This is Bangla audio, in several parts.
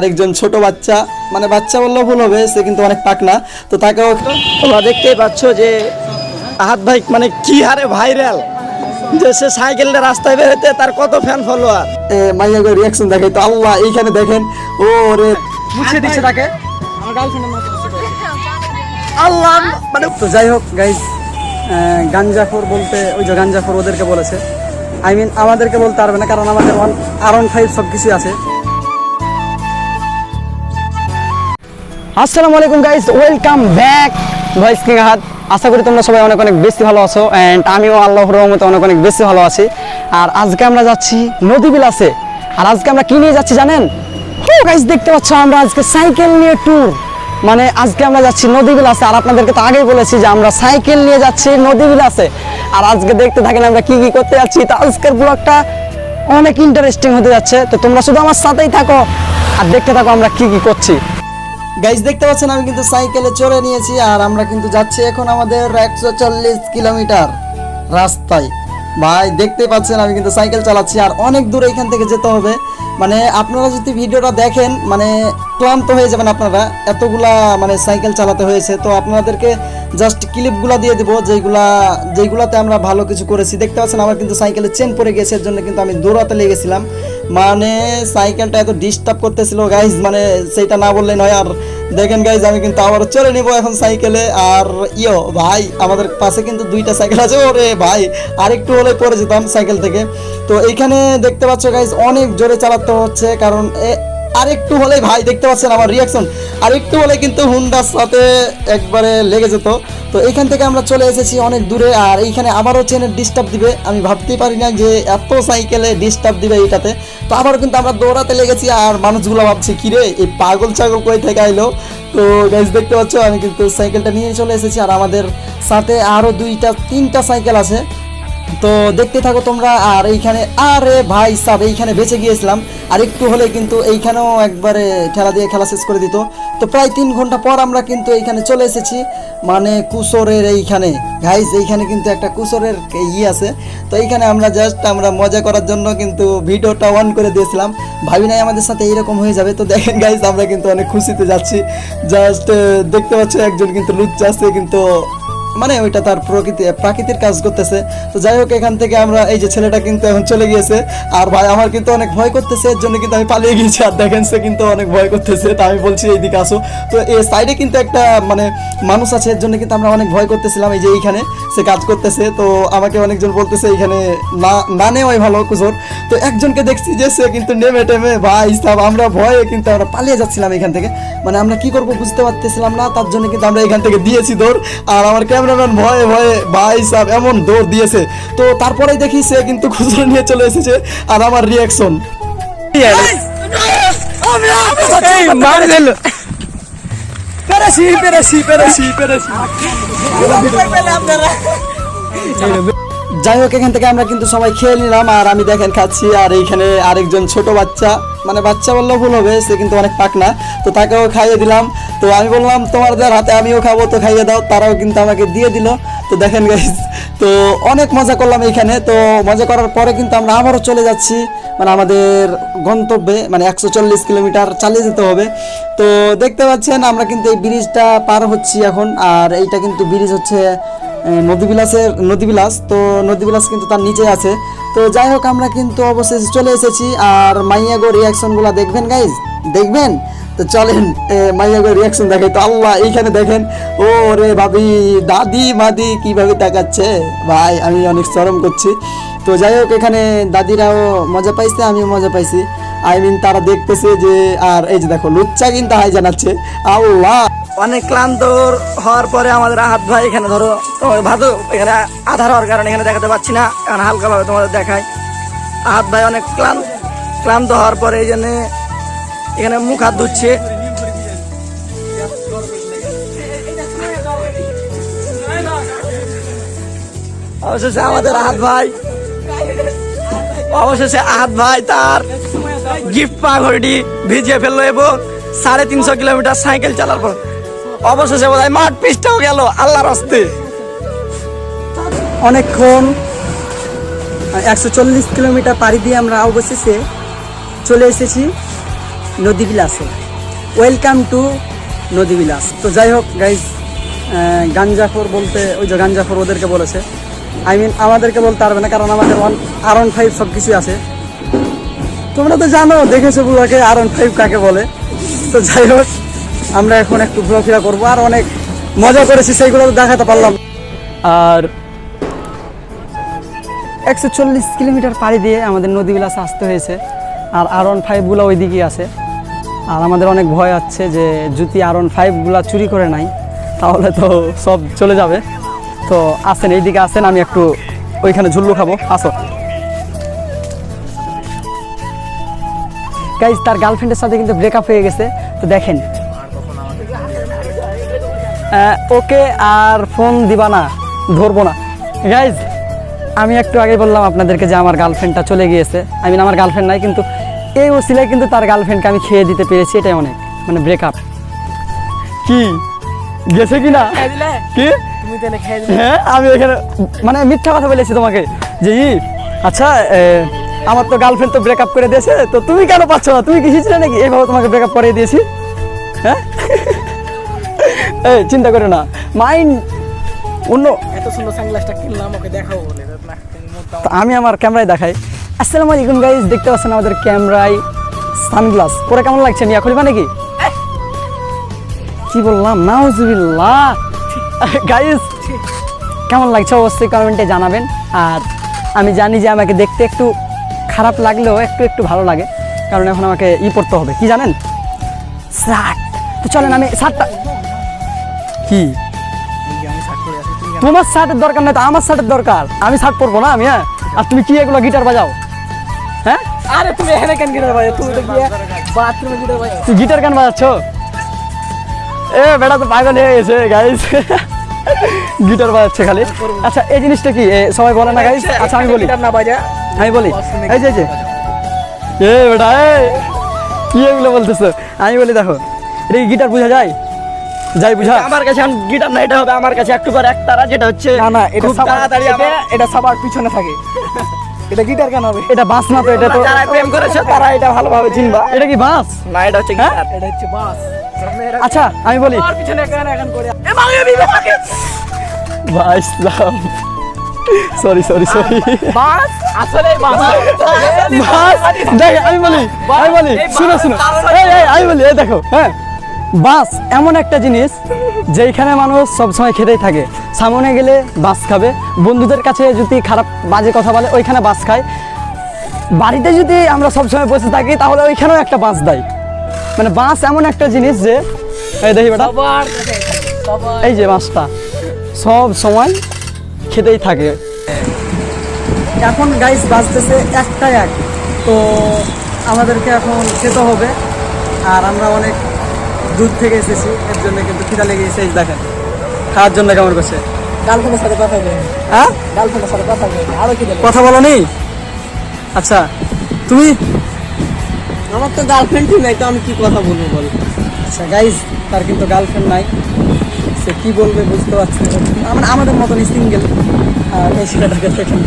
আরেকজন ছোট বাচ্চা মানে বাচ্চা বললেও ভুল হবে, সে কিন্তু অনেক পাকনা। তো তাকেও তোমরা দেখতেই পাচ্ছ যে আহাত ভাই মানে কি হারে ভাইরাল যে সে সাইকেলটা রাস্তায় বেরোতে তার কত ফ্যান ফলোয়ার মাইয়া রিয়াকশন দেখে, তো আল্লাহ, এইখানে দেখেন ও রে মুছে দিচ্ছে তাকে। আল্লাহ মানে তো যাই হোক গাইজ গাঞ্জাফর বলতে, ওই যে গাঞ্জাফর ওদেরকে বলেছে। আই মিন আমাদেরকে বলতে পারবে না, কারণ আমাদের ওয়ান আর ওয়ান ফাইভ সব কিছু আছে। আসসালামু আলাইকুম guys welcome back voice king হাত, আশা করি তোমরা সবাই অনেক অনেক বেশি ভালো আছো অ্যান্ড আমিও আল্লাহর রহমতে অনেক অনেক বেশি ভালো আছি। আর আজকে আমরা যাচ্ছি নদী বিলাসে। আর আজকে আমরা কি নিয়ে যাচ্ছি জানেন? গাইস দেখতে পাচ্ছ আমরা আজকে সাইকেল নিয়ে ট্যুর মানে আজকে আমরা যাচ্ছি নদী বিলাসে। আর আপনাদেরকে তো আগেই বলেছি যে আমরা সাইকেল নিয়ে যাচ্ছি নদী বিলাসে। আর আজকে দেখতে থাকেন আমরা কি কি করতে যাচ্ছি। তো আজকের ব্লগটা অনেক ইন্টারেস্টিং হতে যাচ্ছে। তো তোমরা শুধু আমার সাথেই থাকো। আর দেখতে থাকো আমরা কি কি করছি। গাইজ দেখতে পাচ্ছেন, আমি কিন্তু সাইকেলে চড়ে নিয়েছি আর আমরা কিন্তু যাচ্ছি এখন আমাদের একশো চল্লিশ কিলোমিটার রাস্তায়। ভাই, দেখতে পাচ্ছেন, আমি কিন্তু সাইকেল চালাচ্ছি আর অনেক দূর এখান থেকে যেতে হবে। মানে আপনারা যদি ভিডিওটা দেখেন মানে ক্লান্ত হয়ে যাবেন আপনারা। এতগুলা মানে সাইকেল চালাতে হয়েছে। তো আপনাদেরকে জাস্ট ক্লিপগুলা দিয়ে দিব যেগুলা যেগুলাতে আমরা ভালো কিছু করেছি। দেখতে পাচ্ছেন, আমার কিন্তু সাইকেলের চেন পড়ে গেছে, এর জন্য কিন্তু আমি দৌড়াতে লেগেছিলাম মানে সাইকেলটা এত ডিস্টার্ব করতেছিল গাইজ মানে সেইটা না বললে নয়। আর দেখেন গাইজ আমি কিন্তু আবার চলে নিব এখন সাইকেলে। আর ইয়ো, ভাই, আমাদের পাশে কিন্তু দুইটা সাইকেল আছে। ওরে ভাই, আরেকটু হলে পড়ে যেতাম সাইকেল থেকে। তো এইখানে দেখতে পাচ্ছ গাইজ অনেক জোরে চালাতে হচ্ছে, কারণ এ আরেকটু হলে ভাই দেখতে পাচ্ছেন আমার রিয়াকশন আর একটু হলে কিন্তু হুন্ডার সাথে একবারে লেগে যেত। তো এইখান থেকে আমরা চলে এসেছি অনেক দূরে, আর এইখানে আবারও চেনের ডিস্টার্ব দিবে। আমি ভাবতেই পারি না যে এত সাইকেলে ডিস্টার্ব দিবে এইটাতে। তো আবার কিন্তু আমরা দৌড়াতে লেগেছি, আর মানুষগুলো ভাবছি, কিরে, এই পাগল ছাগল কই থেকে আইলো? তো গাইজ দেখতে পাচ্ছ, আমি কিন্তু সাইকেলটা নিয়ে চলে এসেছি, আর আমাদের সাথে আরও দুইটা, তিনটা সাইকেল আছে। তো দেখতে থাকো তোমরা, আর এইখানে, আরে ভাই সাব, এইখানে বেঁচে গিয়েছিলাম। আর একটু হলে কিন্তু এইখানেও একবারে খেলা দিয়ে খেলা শেষ করে দিত। তো প্রায় তিন ঘণ্টা পর আমরা কিন্তু এইখানে চলে এসেছি মানে কুসরের এইখানে। গাইজ এইখানে কিন্তু একটা কুসরের ই আছে। তো এইখানে আমরা জাস্ট আমরা মজা করার জন্য কিন্তু ভিডিওটা অন করে দিয়েছিলাম। ভাবি নাই আমাদের সাথে এইরকম হয়ে যাবে। তো দেখেন গাইজ আমরা কিন্তু অনেক খুশিতে যাচ্ছি। জাস্ট দেখতে পাচ্ছ একজন কিন্তু লুচ্চা আছে কিন্তু মানে ওইটা তার প্রকৃতি, প্রাকৃতির কাজ করতেছে। তো যাই হোক, এখান থেকে আমরা এই যে ছেলেটা কিন্তু এখন চলে গিয়েছে। আর ভাই, আমার কিন্তু অনেক ভয় করতেছে, এর জন্য কিন্তু আমি পালিয়ে গিয়েছি। আর দেখেন, সে কিন্তু অনেক ভয় করতেছে। তা আমি বলছি, এইদিকে আসো। তো এই সাইডে কিন্তু একটা মানে মানুষ আছে, এর জন্য কিন্তু আমরা অনেক ভয় করতেছিলাম। এই যে এইখানে সে কাজ করতেছে। তো আমাকে অনেকজন বলতেছে, এইখানে না না নেওয়াই ভালো কুসর তো একজনকে দেখছি যে সে কিন্তু নেমে টেমে, ভাই সাহেব আমরা ভয়ে কিন্তু আমরা পালিয়ে যাচ্ছিলাম এখান থেকে। মানে আমরা কি করব বুঝতে পারতেছিলাম না। তার জন্য কিন্তু আমরা এখান থেকে দিয়েছি দৌড়। আর আমার ক্যামেরাম্যান ভয়ে ভয়ে ভাই সাহেব এমন দৌড় দিয়েছে। তো তারপরেই দেখি সে কিন্তু খুচরো নিয়ে চলে এসেছে আর আমার রিয়াকশন পেরেছি পেরেছি পেরেছি পেরেছি। যাই হোক এখান থেকে আমরা কিন্তু সবাই খেয়ে নিলাম আর আমি দেখেন খাচ্ছি আর এইখানে আরেকজন ছোট বাচ্চা। মানে বাচ্চা বললেও ভুল হবে, সে কিন্তু অনেক পাকনা। তো তাকেও খাইয়ে দিলাম। তো আমি বললাম তোমাদের হাতে আমিও খাব, তো খাইয়ে দাও। তারাও কিন্তু আমাকে দিয়ে দিল। তো দেখেন গাইজ তো অনেক মজা করলাম এইখানে তো মজা করার পরে কিন্তু আমরা আবারও চলে যাচ্ছি। মানে আমাদের গন্তব্যে মানে একশো চল্লিশ কিলোমিটার চালিয়ে যেতে হবে। তো দেখতে পাচ্ছেন, আমরা কিন্তু এই ব্রিজটা পার হচ্ছি এখন। আর এইটা কিন্তু ব্রিজ হচ্ছে নদীবিলাসের, নদীবিলাস। তো নদীবিলাস কিন্তু তার নিচে আছে। তো যাই হোক, আমরা কিন্তু অবশেষে চলে এসেছি আর মাইয়াগো রিয়াকশনগুলো দেখবেন গাইজ দেখবেন? তো চলেন মাইয়াগো রিয়াকশন দেখে। তো আল্লাহ, এইখানে দেখেন ও রে ভাবি, দাদি মাদি কীভাবে তাকাচ্ছে? ভাই, আমি অনেক শরম করছি। তো যাই হোক, এখানে দাদিরাও মজা পাইছে, আমিও মজা পাইছি। আই মিন তারা দেখতেছে যে, আর এই যে দেখো, লুচ্চা কিন্তু হাই জানাচ্ছে। আল্লাহ! অনেক ক্লান্ত হওয়ার পরে আমাদের হাত ভাই এখানে ধরো তোমার ভাদু এখানে আধার হওয়ার কারণে এখানে দেখাতে পাচ্ছি না এখন হালকাভাবে তোমাদের দেখায় হাত ভাই অনেক ক্লান্ত ক্লান্ত হওয়ার পরে এই জন্য এখানে মুখ হাত ধুচ্ছে। অবশেষে আমাদের আহাত ভাই অবশেষে আহাত ভাই তার গিফট পাগড়ি ভিজিয়ে ফেলল এবং সাড়ে তিনশো কিলোমিটার সাইকেল চালার পর অবশেষে বোধ হয় মাঠ পিসটাও গেল আল্লাহর হস্তে। অনেকক্ষণ, একশো চল্লিশ কিলোমিটার পাড়ি দিয়ে আমরা অবশেষে চলে এসেছি নদী বিলাসে। ওয়েলকাম টু নদী বিলাস। তো যাই হোক গাইজ গাঞ্জাফর বলতে, ওই যে গাঞ্জাফর ওদেরকে বলেছে। আই মিন আমাদেরকে বলতে পারবে না, কারণ আমাদের ওয়ান আর ওয়ান ফাইভ সব কিছুই আছে। তোমরা তো জানো, দেখেছ বুড়াকে আর ওয়ান ফাইভ কাকে বলে। তো যাই হোক আমরা এখন একটু ঘোরাফেরা করব। আর অনেক মজা করেছি, সেইগুলো দেখাতে পারলাম। আর একশো চল্লিশ কিলোমিটার পাড়ি দিয়ে আমাদের নদী বিলাসে আসতে হয়েছে। আর আর ওয়ান ফাইভগুলো ওই দিকেই আছে। আর আমাদের অনেক ভয় আছে যে যদি আর ওয়ান ফাইভগুলো চুরি করে নাই, তাহলে তো সব চলে যাবে। তো আসেন, এইদিকে আসেন, আমি একটু ওইখানে ঝুল্লু খাব। আসো। গাইজ তার গার্লফ্রেন্ডের সাথে কিন্তু ব্রেকআপ হয়ে গেছে। তো দেখেন ওকে আর ফোন দিবা না ধরবো না। গাইজ আমি একটু আগে বললাম আপনাদেরকে যে আমার গার্লফ্রেন্ডটা চলে গিয়েছে। আই মিন আমার গার্লফ্রেন্ড নাই কিন্তু এই ওসিলায় কিন্তু তার গার্লফ্রেন্ডকে আমি খেয়ে দিতে পেরেছি এটাই অনেক মানে ব্রেকআপ কি? গেছে কি? না কি হ্যাঁ আমি এখানে মানে মিথ্যা কথা বলেছি তোমাকে। যে ই আচ্ছা আমার তো গার্লফ্রেন্ড তো ব্রেকআপ করে দিয়েছে তো তুমি কেন পাচ্ছ না? তুমি কি হিজড়ে নাকি? এইভাবে তোমাকে ব্রেকআপ করে দিয়েছি। হ্যাঁ? এই চিন্তা করো না। মাইন্ড অন্য এত সুন্দর সানগ্লাসটা কিনলাম ওকে দেখাবো বলে আমি আমার ক্যামেরায় দেখাই। আসসালামু আলাইকুম গাইজ দেখতে পাচ্ছেন আমাদের ক্যামেরায় সানগ্লাস। পরে কেমন লাগছে নিয়া খুলবা নাকি? কি বললাম? নাউজুবিল্লাহ। গাইজ কেমন লাগছে অবশ্যই কমেন্টে জানাবেন। আর আমি জানি যে আমাকে দেখতে একটু খারাপ লাগলেও একটু একটু ভালো লাগে। কারণ এখন আমাকে ই পড়তে হবে। কি জানেন? শার্ট তো চলেন আমি শার্টটা কি? তোমার শার্টের দরকার নাই তো আমার শার্টের দরকার। আমি শার্ট পরবো না আমি হ্যাঁ? আর তুমি কি এগুলো গিটার বাজাও? হ্যাঁ? আরে তুমি এখানে কেন গিটার বাজাও? তুমি তো বাথরুমে গিটার বাজাও। তুই গিটার গান বাজাচ্ছ? এ বেটা তো পাগল হয়ে গেছে গাইস গিটার বাজাচ্ছে খালি। আচ্ছা এই জিনিসটা কি? সবাই বলে না গাইস আচ্ছা আমি বলি। না বাজা আমি বলি। এই যে এ বেটা এ কি এগুলো বলতেছো? আমি বলি দেখো এটা কি গিটার বোঝা যায়? যাই বুঝা। আমার কাছে এখন গিটার না এটা হবে আমার কাছে একটু করে এক তারা যেটা হচ্ছে না না এটা তাড়াতাড়ি এটা সবার পিছনে থাকে। এটা গিটার কেন হবে? এটা বাস না তো এটা তো যারা প্রেম করেছে তারা এটা ভালোভাবে চিনবা। এটা কি বাস না এটা হচ্ছে হ্যাঁ? গিটার এটা হচ্ছে বাস আচ্ছা আমি বলি। আমার পিছনে এখানে এখন করে। এ মামি আমি ভাই ইসলাম। সরি সরি সরি বাস? আসলে বাস। দেখ আমি বলি আমি বলি শুনো শুনো। এই এই আমি বলি এই দেখো হ্যাঁ। বাস এমন একটা জিনিস যেখানে মানুষ সবসময় খেতেই থাকে। সামনে গেলে বাস খাবে বন্ধুদের কাছে যদি খারাপ বাজে কথা বলে ওইখানে বাস খায়। বাড়িতে যদি আমরা সবসময় বসে থাকি তাহলে ওইখানেও একটা বাস দেয়। মানে বাস এমন একটা জিনিস যে এই দেখি বেটা এই যে মাছটা সব সময় খেতেই থাকে। এখন গাইস বাজতেছে একটা এক তো আমাদেরকে এখন খেতে হবে। আর আমরা অনেক দূর থেকে এসেছি এর জন্য কিন্তু খিদা লেগে গেছে এই দেখেন। খাওয়ার জন্য কেমন করছে? গার্লফ্রেন্ডের সাথে কথা বলে হ্যাঁ? গার্লফ্রেন্ডের সাথে কথা বলে আরও কি কথা বলো নি? আচ্ছা তুমি? আমার তো গার্লফ্রেন্ডই নাই তো আমি কি কথা বলব বল? আচ্ছা গাইজ তার কিন্তু গার্লফ্রেন্ড নাই। সে কি বলবে বুঝতে পারছি আমরা আমাদের মতনই সিঙ্গেল আর এই ছেলেটাকে দেখেন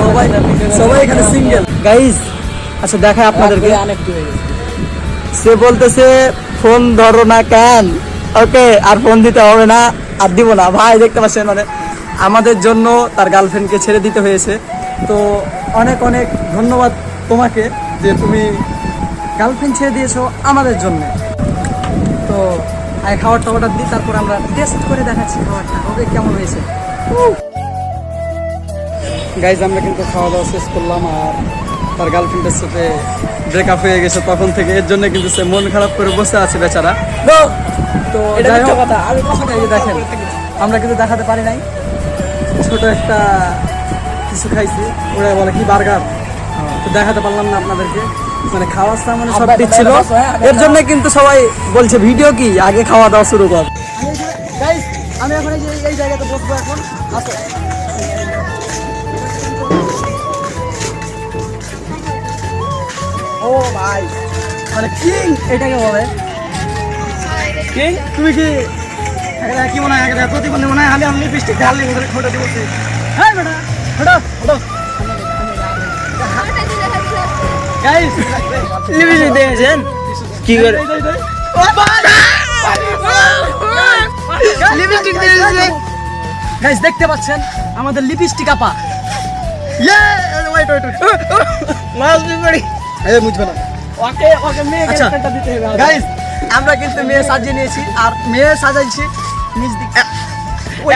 সবাই সবাই এখানে সিঙ্গেল গাইজ আচ্ছা দেখায় আপনাদেরকে। অনেক গেছে। সে বলতেছে, ফোন ধরো না কেন? ওকে, আর ফোন দিতে হবে না, আর দিব না। ভাই, দেখতে পাচ্ছেন মানে আমাদের জন্য তার গার্লফ্রেন্ডকে ছেড়ে দিতে হয়েছে। তো অনেক অনেক ধন্যবাদ তোমাকে যে তুমি গার্লফ্রেন্ড ছেড়ে দিয়েছ আমাদের জন্য। তো আগে খাবারটা অর্ডার দিই, তারপর আমরা টেস্ট করে দেখাচ্ছি খাবারটা ওকে কেমন হয়েছে। গাইজ আমরা কিন্তু খাওয়া দাওয়া শেষ করলাম আর তার গার্লফ্রেন্ডের সাথে ব্রেকআপ হয়ে গেছে তখন থেকে এর জন্য কিন্তু সে মন খারাপ করে বসে আছে বেচারা। তো যাই হোক, কথা, এই দেখেন আমরা কিন্তু দেখাতে পারি নাই। ছোট একটা কিছু খাইছি ওরা বলে কি বার্গার? তো দেখাতে পারলাম না আপনাদেরকে। মানে খাওয়ার সামনে সব ঠিক ছিল। হ্যাঁ, এর জন্য কিন্তু সবাই বলছে ভিডিও কি? আগে খাওয়া দাওয়া শুরু কর। আমি এখন এই জায়গাতে বসবো এখন। আসো। ও ভাই। মানে কিং এটাকে বলে। কিং? তুমি কি কি মনে হয়? প্রতিবন্ধী মনে হয়? আমি আমি লিপস্টিক ঢাললি ওদের দিবছি হ্যাঁ বেটা গাইস লিপস্টিক দিয়েছেন কি করে? লিপস্টিক দিয়েছে গাইস দেখতে পাচ্ছেন? আমাদের লিপস্টিক আপা। ইয়ে ওয়েট ওয়েট মাস বিপরি এ মুছবে না। ওকে ওকে মেয়ে আচ্ছা। ক্যারেক্টারটা দিতে হবে গাইস আমরা কিন্তু মেয়ে সাজিয়ে নিয়েছি আর মেয়ে সাজাইছি নিজ দিক।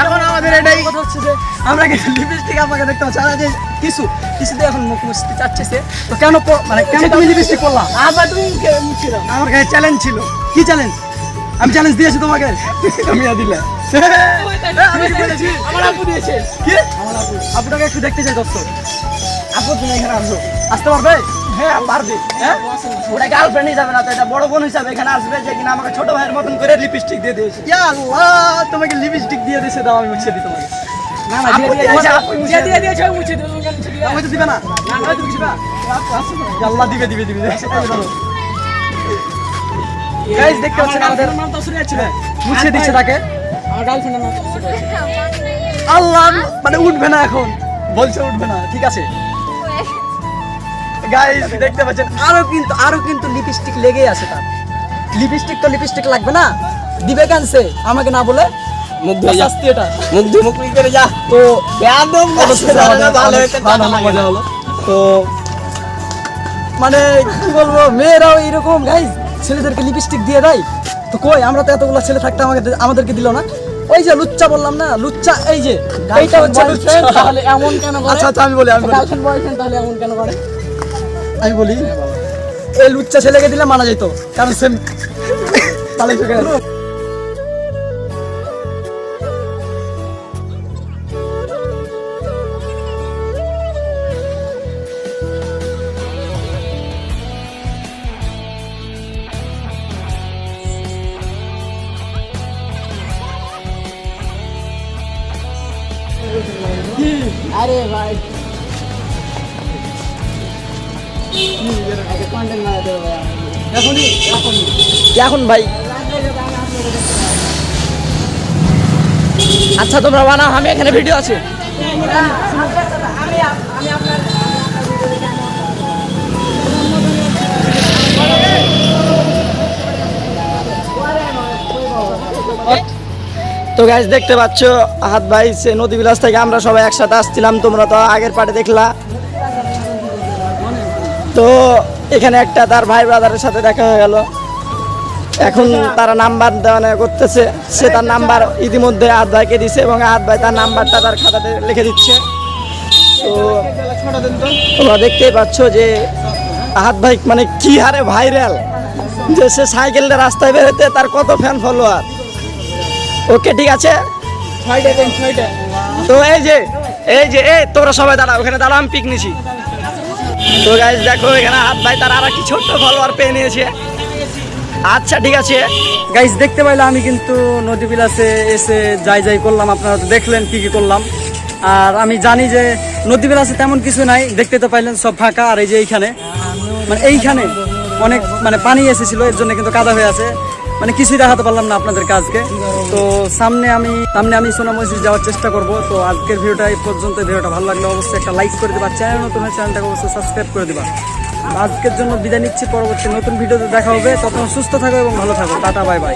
এখন আমাদের এটাই কথা হচ্ছে যে আমরা কিন্তু লিপস্টিক আমাকে দেখতে পাচ্ছি। আর যে কিছু কিছু দিয়ে এখন মুখ মুছতে চাচ্ছে তো কেন মানে কেন তুমি লিপস্টিক করলা আবার তুমি দাও আমার কাছে চ্যালেঞ্জ ছিল। কি চ্যালেঞ্জ আমি চ্যালেঞ্জ দিয়েছি তোমাকে। তুমি দিলে। আমি কি বলেছি। আমার আপু দিয়েছে। কি? আমার আপু। আপুটাকে একটু দেখতে চাই দর্শক। আপু তুমি এখানে আসো। আসতে পারবে? হ্যাঁ পারবে হ্যাঁ? ওটা গার্লফ্রেন্ড হিসাবে না তো এটা বড় বোন হিসাবে এখানে আসবে যে কিনা আমাকে ছোট ভাইয়ের মতন করে লিপস্টিক দিয়ে দিয়েছে। ইয়া আল্লাহ তোমাকে লিপস্টিক দিয়ে দিয়েছে দাও আমি মুছে দিই তোমাকে। না না দিয়ে দিয়েছে দিয়ে দিয়েছে মুছে দেব দিবে। আমি তো দিবে না। না না তুমি দিবা। আল্লাহ দিবে দিবে দিবে। গাইস দেখতে পাচ্ছেন আমাদের? নাম তো শুনে যাচ্ছে মুছে দিচ্ছে তাকে। আমার গার্লফ্রেন্ডের নাম আল্লাহ মানে উঠবে না এখন। বলছে উঠবে না ঠিক আছে। গাইস দেখতে পাচ্ছেন আরও কিন্তু আরও কিন্তু লিপস্টিক লেগেই আছে তার। লিপস্টিক তো লিপস্টিক লাগবে না? দিবে আমাকে না বলে? মুখ ধুয়ে যা। এটা। মুখ ধুয়ে মুখ করে যা। তো একদম ভালো মজা হলো। তো মানে কি বলব মেয়েরাও এরকম গাইজ ছেলেদেরকে লিপস্টিক দিয়ে দেয়। তো কই আমরা তো এতগুলো ছেলে থাকতে আমাকে আমাদেরকে দিল না। ওই যে লুচ্চা বললাম না লুচ্চা এই যে এইটা হচ্ছে তাহলে এমন কেন আচ্ছা আচ্ছা আমি বলি আমি বলি। তাহলে এমন কেন করে? আমি বলি এই লুচ্চা ছেলেকে দিলে মানা যেত কারণ সে পালাই চলে আরে ভাই এখন ভাই। আচ্ছা তোমরা বানাও, আমি এখানে ভিডিও আছে। তো গাইজ দেখতে পাচ্ছ হাত ভাই সে নদী বিলাস থেকে আমরা সবাই একসাথে আসছিলাম। তোমরা তো আগের পাটে দেখলা। তো এখানে একটা তার ভাই ব্রাদারের সাথে দেখা হয়ে গেল। এখন তারা নাম্বার দেওয়া নেওয়া করতেছে। সে তার নাম্বার ইতিমধ্যে আহাত ভাইকে দিছে এবং আহাত ভাই তার নাম্বারটা তার খাতাতে লিখে দিচ্ছে। তো তোমরা দেখতেই পাচ্ছ যে আহাত ভাই মানে কি হারে ভাইরাল যে সে সাইকেলটা রাস্তায় বেরোতে তার কত ফ্যান ফলোয়ার ওকে ঠিক আছে? তো এই যে এই যে এই তোরা সবাই দাঁড়াও ওখানে দাঁড়াও আমি পিক নিছি। তো গাইজ দেখো, এখানে হাত ভাই তার আর একটি ছোট্ট ফলোয়ার পেয়ে নিয়েছে। আচ্ছা ঠিক আছে। গাইজ দেখতে পাইলে আমি কিন্তু নদী বিলাসে এসে যাই যাই করলাম। আপনারা তো দেখলেন কি কি করলাম। আর আমি জানি যে নদী বিলাসে তেমন কিছু নাই। দেখতে তো পাইলেন, সব ফাঁকা। আর এই যে এইখানে মানে এইখানে অনেক মানে পানি এসেছিল। এর জন্য কিন্তু কাদা হয়ে আছে। মানে কিছুই দেখাতে পারলাম না আপনাদের কাজকে তো সামনে আমি সামনে আমি সোনা মসজিদ যাওয়ার চেষ্টা করব। তো আজকের ভিডিওটা এই পর্যন্ত। ভিডিওটা ভালো লাগলে অবশ্যই একটা লাইক করে দেবা। চ্যানেল নতুন চ্যানেলটাকে অবশ্যই সাবস্ক্রাইব করে দেবা। আজকের জন্য বিদায় নিচ্ছি। পরবর্তী নতুন ভিডিওতে দেখা হবে। তখন সুস্থ থাকো এবং ভালো থাকো। Tata, bye bye.